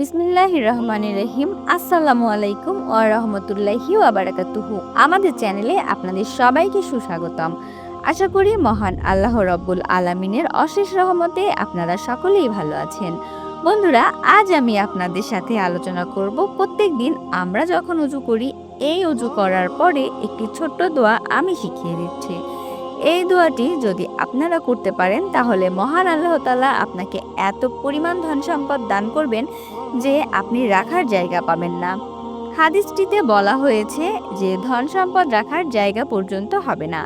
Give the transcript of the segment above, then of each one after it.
বিসমিল্লাহ রহমান রহিম। আসসালামু আলাইকুম ও রহমতুল্লাহি আবারাকাতুহু আমাদের চ্যানেলে আপনাদের সবাইকে সুস্বাগতম। আশা করি মহান আল্লাহ রব্বুল আলামিনের অশেষ রহমতে আপনারা সকলেই ভালো আছেন। বন্ধুরা, আজ আমি আপনাদের সাথে আলোচনা করব প্রত্যেক দিন আমরা যখন উজু করি, এই উজু করার পরে একটি ছোট্ট দোয়া আমি শিখিয়ে দিচ্ছি। এই দোয়াটি যদি আপনারা করতে পারেন, তাহলে মহান আল্লাহ তাআলা আপনাকে এত পরিমাণ ধন সম্পদ দান করবেন যে আপনি রাখার জায়গা পাবেন না। হাদিসটিতে বলা হয়েছে যে, ধন সম্পদ রাখার জায়গা পর্যন্ত হবে না।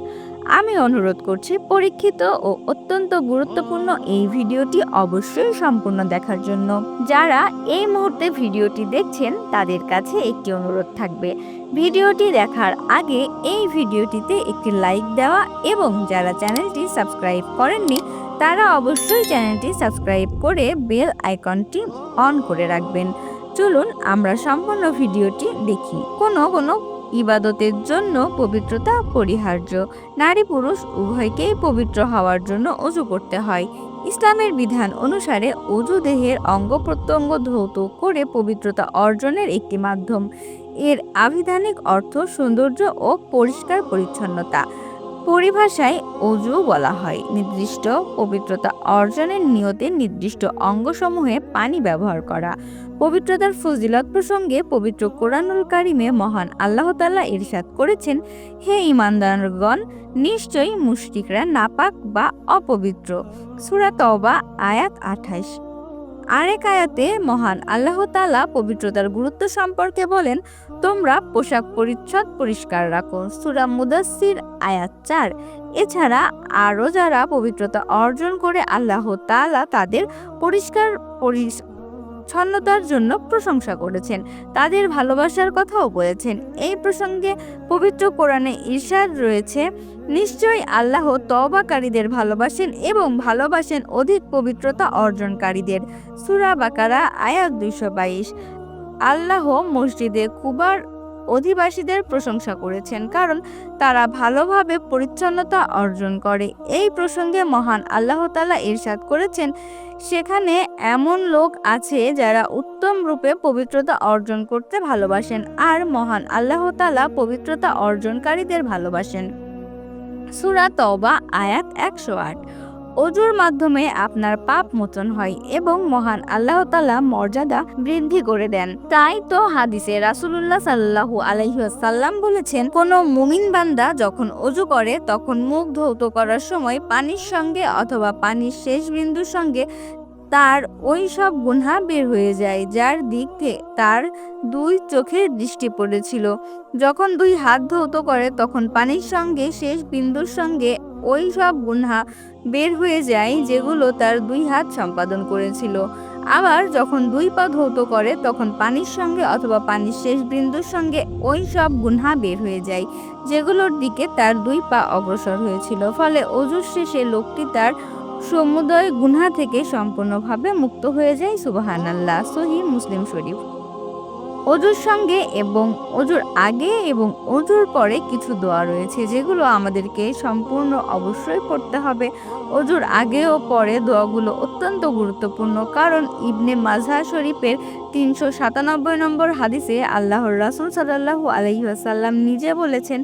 আমি অনুরোধ করছি, পরীক্ষিত ও অত্যন্ত গুরুত্বপূর্ণ এই ভিডিওটি অবশ্যই সম্পূর্ণ দেখার জন্য। যারা এই মুহূর্তে ভিডিওটি দেখছেন, তাদের কাছে একটি অনুরোধ থাকবে। ভিডিওটি দেখার আগে এই ভিডিওটিতে একটি লাইক দেওয়া এবং যারা চ্যানেলটি সাবস্ক্রাইব করেননি তারা অবশ্যই চ্যানেলটি সাবস্ক্রাইব করে বেল আইকনটি অন করে রাখবেন। চলুন, আমরা সম্পূর্ণ ভিডিওটি দেখি। কোনো কোনো ইবাদতের জন্য পবিত্রতা পরিহার্য। নারী, পুরুষ উভয়কেই পবিত্র হওয়ার জন্য অজু করতে হয়। ইসলামের বিধান অনুসারে অজু দেহের অঙ্গ প্রত্যঙ্গ ধৌত করে পবিত্রতা অর্জনের একটি মাধ্যম। এর আবিধানিক অর্থ সৌন্দর্য ও পরিষ্কার পরিচ্ছন্নতা। পরিভাষায় অজু বলা হয়। নির্দিষ্ট পবিত্রতা অর্জনের নিয়তে নির্দিষ্ট অঙ্গসমূহে পানি ব্যবহার করা। পবিত্রতার ফজিলত প্রসঙ্গে পবিত্র কোরআনুল কারিমে মহান আল্লাহ তাআলা ইরশাদ করেছেন, হে ইমানদারগণ নিশ্চয়ই মুশরিকরা নাপাক বা অপবিত্র। সূরা তওবা, আয়াত আঠাইশ আরেক আয়াতে মহান আল্লাহ তালা পবিত্রতার গুরুত্ব সম্পর্কে বলেন, তোমরা পোশাক পরিচ্ছদ পরিষ্কার রাখো। সুরা মুদাসির আয়াত চার। এছাড়া আরও যারা পবিত্রতা অর্জন করে আল্লাহ তালা তাদের পরিষ্কার পরিচ্ছন্নতার জন্য প্রশংসা করেছেন। তাদের ভালোবাসার কথাও বলেছেন। এই প্রসঙ্গে পবিত্র কোরআনে ঈর্ষাদ রয়েছে, নিশ্চয়ই আল্লাহ তবাকারীদের ভালোবাসেন এবং ভালোবাসেন অধিক পবিত্রতা অর্জনকারীদের। সুরা বাকারা আয়াত দুইশো বাইশ। আল্লাহ মসজিদে কুবার অধিবাসীদের প্রশংসা করেছেন, কারণ তারা ভালোভাবে পরিচ্ছন্নতা অর্জন করে। এই প্রসঙ্গে মহান আল্লাহ তাআলা ইরশাদ করেছেন, সেখানে এমন লোক আছে যারা উত্তম রূপে পবিত্রতা অর্জন করতে ভালোবাসেন আর মহান আল্লাহ তাআলা পবিত্রতা অর্জনকারীদের ভালোবাসেন। সূরা তওবা আয়াত একশো আট। অজুর মাধ্যমে আপনার পাপ মোচন হয় এবং মহান আল্লাহ তালা মর্যাদা বৃদ্ধি করে দেন। তাই তো হাদিসে রাসুলুল্লাহ সাল্লাহু আলাইসাল্লাম বলেছেন, কোন মুমিন বান্দা যখন অজু করে, তখন মুখ ধৌত করার সময় পানির সঙ্গে অথবা পানির শেষ বিন্দুর সঙ্গে তার ওই সব গুনহা বের হয়ে যায়, যার দিক থেকে তার দুই চোখের দৃষ্টি পড়েছিল। যখন দুই হাত ধৌত করে, তখন পানির সঙ্গে শেষ বিন্দুর সঙ্গে ওই সব গুনহা বের হয়ে যায় যেগুলো তার দুই হাত সম্পাদন করেছিল। আবার যখন দুই পা ধৌত করে, তখন পানির সঙ্গে অথবা পানির শেষ বিন্দুর সঙ্গে ওই সব গুনহা বের হয়ে যায়, যেগুলোর দিকে তার দুই পা অগ্রসর হয়েছিল। ফলে অজুর শেষে লোকটি তার সমুদয় গুনহা থেকে সম্পূর্ণভাবে মুক্ত হয়ে যায় সুবাহান আল্লাহ সহি মুসলিম শরীফ। অজুর সঙ্গে এবং অজুর আগে এবং অজুর পরে কিছু দোয়া রয়েছে, যেগুলো আমাদেরকে সম্পূর্ণ অবশ্যই পড়তে হবে। অজুর আগে ও পরে দোয়াগুলো অত্যন্ত গুরুত্বপূর্ণ, কারণ ইবনে মাজহা শরীফের তিনশো সাতানব্বই নম্বর হাদিসে আল্লাহর রাসুল সাল্লাহু আলহিহাসাল্লাম নিজে বলেছেন,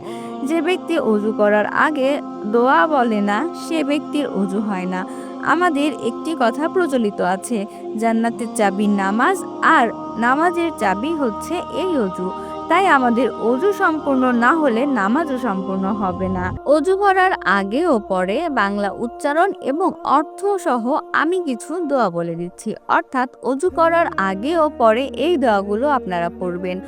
যে ব্যক্তি অজু করার আগে দোয়া বলে না, সে ব্যক্তির অজু হয় না। আমাদের একটি কথা প্রচলিত আছে, জান্নাতের চাবি নামাজ আর নামাজের চাবি হচ্ছে এই অজু। তাই আমাদের অজু সম্পূর্ণ না হলে নামাজও সম্পূর্ণ হবে না। অজু করার আগে ও পরে বাংলা উচ্চারণ এবং অর্থ সহ আমি কিছু দোয়া বলে দিচ্ছি। অর্থাৎ অজু করার আগে ও পরে এই দোয়াগুলো আপনারা পড়বেন।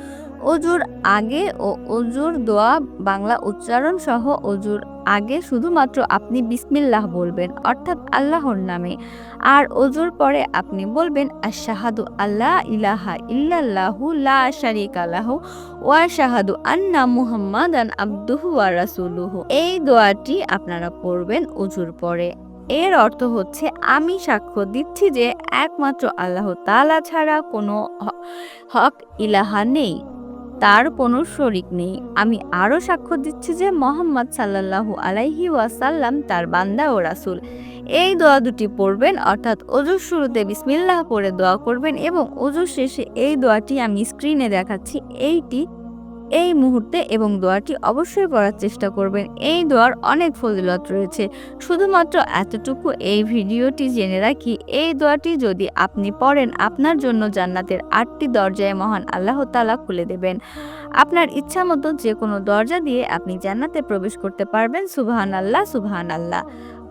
অজুর আগে ও অজুর দোয়া, বাংলা উচ্চারণ সহ অজুর আগে শুধুমাত্র আপনি বিসমিল্লাহ বলবেন, অর্থাৎ আল্লাহর নামে। আর অজুর পরে আপনি বলবেন, আশাহাদু আল্লাহ ইলাহা ইল্লাল্লাহু লা শারিকা লাহু ওয়া শাহাদু আন্না মুহাম্মাদান আবদুহু ওয়া রাসূলুহু। এই দোয়াটি আপনারা পড়বেন অজুর পরে। এর অর্থ হচ্ছে, আমি সাক্ষ্য দিচ্ছি যে একমাত্র আল্লাহ তালা ছাড়া কোনো হক ইলাহা নেই। তার কোনো শরিক নেই। আমি আরও সাক্ষ্য দিচ্ছি যে মোহাম্মদ সাল্লাল্লাহু আলাইহি ওয়াসাল্লাম তার বান্দা ও রাসুল। এই দোয়া দুটি পড়বেন, অর্থাৎ অজুর শুরুতে বিসমিল্লাহ পড়ে দোয়া করবেন এবং অজুর শেষে এই দোয়াটি আমি স্ক্রিনে দেখাচ্ছি, এইটি এই মুহূর্তে এবং দোয়াটি অবশ্যই পড়ার চেষ্টা করবেন। এই দোয়ার অনেক ফজিলত রয়েছে। শুধুমাত্র এতটুকু এই ভিডিওটি জেনে রাখি, এই দোয়াটি যদি আপনি পড়েন, আপনার জন্য জান্নাতের আটটি দরজায় মহান আল্লাহ তালা খুলে দেবেন। আপনার ইচ্ছা মতো যে কোনো দরজা দিয়ে আপনি জান্নাতে প্রবেশ করতে পারবেন। সুবহান আল্লাহ সুবহান আল্লাহ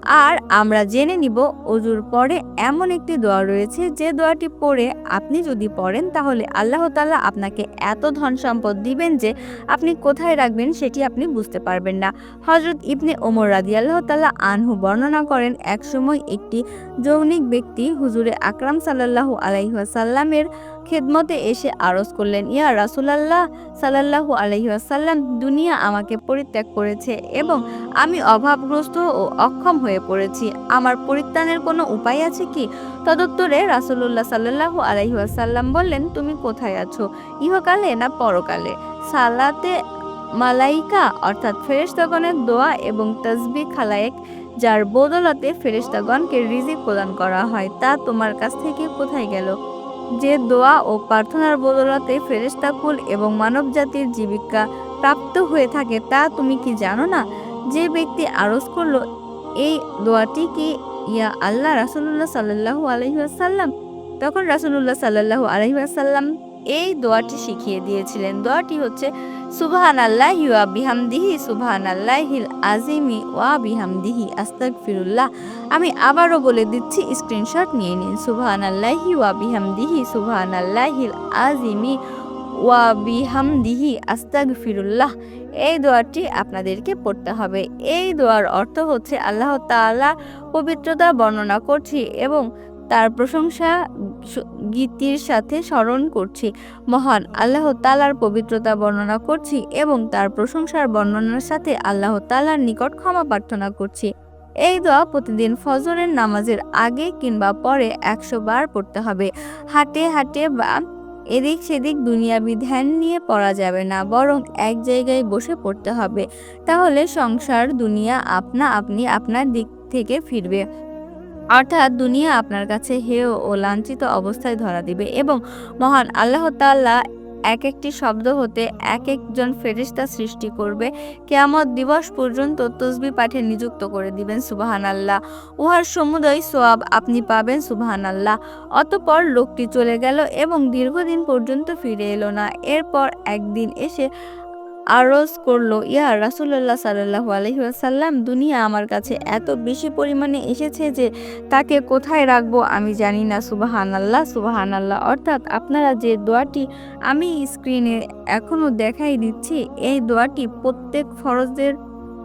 আর আমরা জেনে নিব অজুর পরে এমন একটি দোয়া রয়েছে যে দোয়াটি পড়ে আপনি যদি পড়েন তাহলে আল্লাহ তাআলা আপনাকে এত ধন সম্পদ দিবেন যে আপনি কোথায় রাখবেন সেটি আপনি বুঝতে পারবেন না। হজরত ইবনে ওমর রাদি আল্লাহ তাল্লাহ আনহু বর্ণনা করেন, একসময় একটি যৌনিক ব্যক্তি হুজুরে আকরাম সাল্লাল্লাহু আলাইহাসাল্লামের খেদমতে এসে আরজ করলেন, ইয়া রাসুলাল্লাহ সাল্লাল্লাহু আলাইহাসাল্লাম দুনিয়া আমাকে পরিত্যাগ করেছে এবং আমি অভাবগ্রস্ত ও অক্ষম হয়ে পড়েছি। আমার পরিত্রাণের কোনো উপায় আছে কি? তদুত্তরে রাসুলুল্লাহ সাল্লাল্লাহু আলাইহাসাল্লাম বললেন, তুমি কোথায় আছো? ইহকালে না পরকালে? সালাতে মালাইকা, অর্থাৎ ফেরেশতাগণের দোয়া এবং তসবি খালায়েক, যার বদলতে ফেরেশতাগণকে রিজিক প্রদান করা হয়, তা তোমার কাছ থেকে কোথায় গেল? যে দোয়া ও প্রার্থনার বদলাতে ফেরেস্তাকুল এবং মানব জাতির জীবিকা প্রাপ্ত হয়ে থাকে তা তুমি কি জানো না? যে ব্যক্তি আরজ করল, এই দোয়াটি কি ইয়া আল্লাহ রাসুল্লাহ সাল্লাহু আলহিহাসাল্লাম তখন রাসুল্লাহ সাল্লাহু আলহিহাসাল্লাম এই দোয়াটি শিখিয়ে দিয়েছিলেন। দোয়াটি হচ্ছে সুবহান ওয়া বিহামদিহি সুবহান আল্লাহিল আজিমি, ওয়া বিহামদিহি আস্তাক ফিরুল্লাহ আমি আবারও বলে দিচ্ছি, স্ক্রিনশট নিয়ে নিন। সুবহান আল্লাহি ওয়া বিহামদিহি সুবহান আল্লাহিল আজিমি, ওয়া বিহামদিহি আস্তাক ফিরুল্লাহ এই দোয়াটি আপনাদেরকে পড়তে হবে। এই দোয়ার অর্থ হচ্ছে আল্লাহ তাআলা পবিত্রতা বর্ণনা করছি এবং তার প্রশংসা গীতির সাথে স্মরণ করছি। মহান আল্লাহ তালার পবিত্রতা বর্ণনা করছি এবং তার প্রশংসার বর্ণনার সাথে আল্লাহ তালার নিকট ক্ষমা প্রার্থনা করছি। এই দোয়া প্রতিদিন ফজরের নামাজের আগে কিংবা পরে একশো বার পড়তে হবে। হাটে হাটে বা এদিক সেদিক দুনিয়াবি ধ্যান নিয়ে পড়া যাবে না, বরং এক জায়গায় বসে পড়তে হবে। তাহলে সংসার, দুনিয়া, আপনা আপনি আপনার দিক থেকে ফিরবে। অর্থাৎ দুনিয়া আপনার কাছে হেয় ও লাঞ্ছিত অবস্থায় ধরা দিবে এবং মহান আল্লাহ তাল্লাহ এক একটি শব্দ হতে এক একজন ফেরিস্তা সৃষ্টি করবে। কেয়ামত দিবস পর্যন্ত তসবি পাঠে নিযুক্ত করে দিবেন সুবাহান আল্লাহ উহার সমুদয় সোয়াব আপনি পাবেন সুবাহান আল্লাহ অতপর লোকটি চলে গেল এবং দীর্ঘদিন পর্যন্ত ফিরে এলো না। এরপর একদিন এসে আরজ করল, ইয়া রাসুল্লাহ সাল্লাহ আলহিহাসাল্লাম দুনিয়া আমার কাছে এত বেশি পরিমাণে এসেছে যে তাকে কোথায় রাখব আমি জানি না সুবাহান আল্লাহ সুবাহান আল্লাহ অর্থাৎ আপনারা যে দোয়াটি আমি স্ক্রিনে এখনও দেখাই দিচ্ছি, এই দোয়াটি প্রত্যেক ফরজের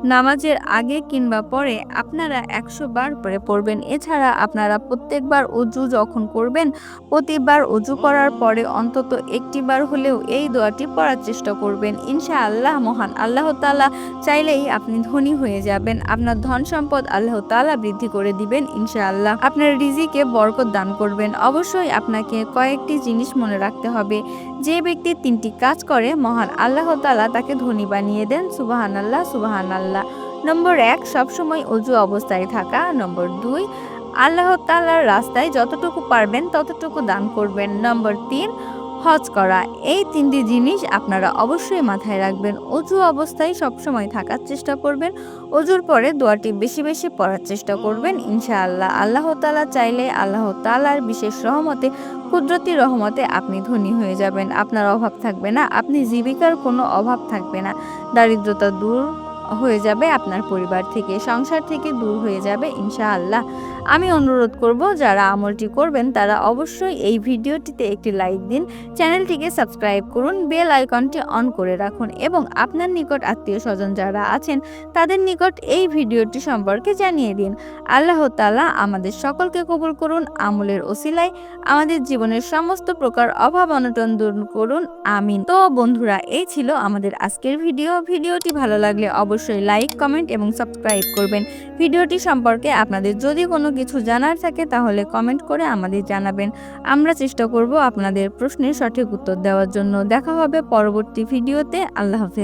নামাজের আগে কিংবা পরে আপনারা একশো বার করে পড়বেন। এছাড়া আপনারা প্রত্যেকবার অজু যখন করবেন, প্রতিবার অজু করার পরে অন্তত একটি বার হলেও এই দোয়াটি পড়ার চেষ্টা করবেন। ইনশা আল্লাহ মহান। আল্লাহ তালা চাইলেই আপনি ধনী হয়ে যাবেন। আপনার ধন সম্পদ আল্লাহ তালা বৃদ্ধি করে দিবেন ইনশা আল্লাহ আপনার রিজিকে বরকত দান করবেন। অবশ্যই আপনাকে কয়েকটি জিনিস মনে রাখতে হবে। যে ব্যক্তি তিনটি কাজ করে, মহান আল্লাহ তালা তাকে ধনী বানিয়ে দেন। সুবাহান আল্লাহ সুবাহান আল্লাহ নম্বর এক, সবসময় অজু অবস্থায় থাকা। নম্বর দুই, আল্লাহ তালার রাস্তায় যতটুকু পারবেন ততটুকু দান করবেন। নম্বর তিন হজ করা, এই তিনটি জিনিস আপনারা অবশ্যই মাথায় রাখবেন। অজু অবস্থায় সবসময় থাকার চেষ্টা করবেন। অজুর পরে দোয়াটি বেশি বেশি পড়ার চেষ্টা করবেন, ইনশাআল্লাহ। আল্লাহ তালা চাইলে আল্লাহ তালার বিশেষ রহমতে, কুদরতি রহমতে আপনি ধনী হয়ে যাবেন। আপনার অভাব থাকবে না, আপনি জীবিকার কোনো অভাব থাকবে না। দারিদ্রতা দূর হয়ে যাবে, আপনার পরিবার থেকে, সংসার থেকে দূর হয়ে যাবে, ইনশাআল্লাহ। আমি অনুরোধ করব, যারা আমলটি করবেন, তারা অবশ্যই এই ভিডিওটিতে একটি লাইক দিন, চ্যানেলটিকে সাবস্ক্রাইব করুন, বেল আইকনটি অন করে রাখুন এবং আপনার নিকট আত্মীয় স্বজন যারা আছেন, তাদের নিকট এই ভিডিওটি সম্পর্কে জানিয়ে দিন। আল্লাহ তালা আমাদের সকলকে কবুল করুন, আমলের ওসিলায় আমাদের জীবনের সমস্ত প্রকার অভাব অনটন দূর করুন, আমিন। তো বন্ধুরা, এই ছিল আমাদের আজকের ভিডিও। ভিডিওটি ভালো লাগলে অবশ্যই লাইক, কমেন্ট এবং সাবস্ক্রাইব করবেন। ভিডিওটি সম্পর্কে আপনাদের যদি কোনো কিছু জানার থাকে তাহলে কমেন্ট করে আমাদের জানাবেন। আমরা চেষ্টা করব আপনাদের প্রশ্নের সঠিক উত্তর দেওয়ার জন্য। দেখা হবে পরবর্তী ভিডিওতে আল্লাহ হাফেজ।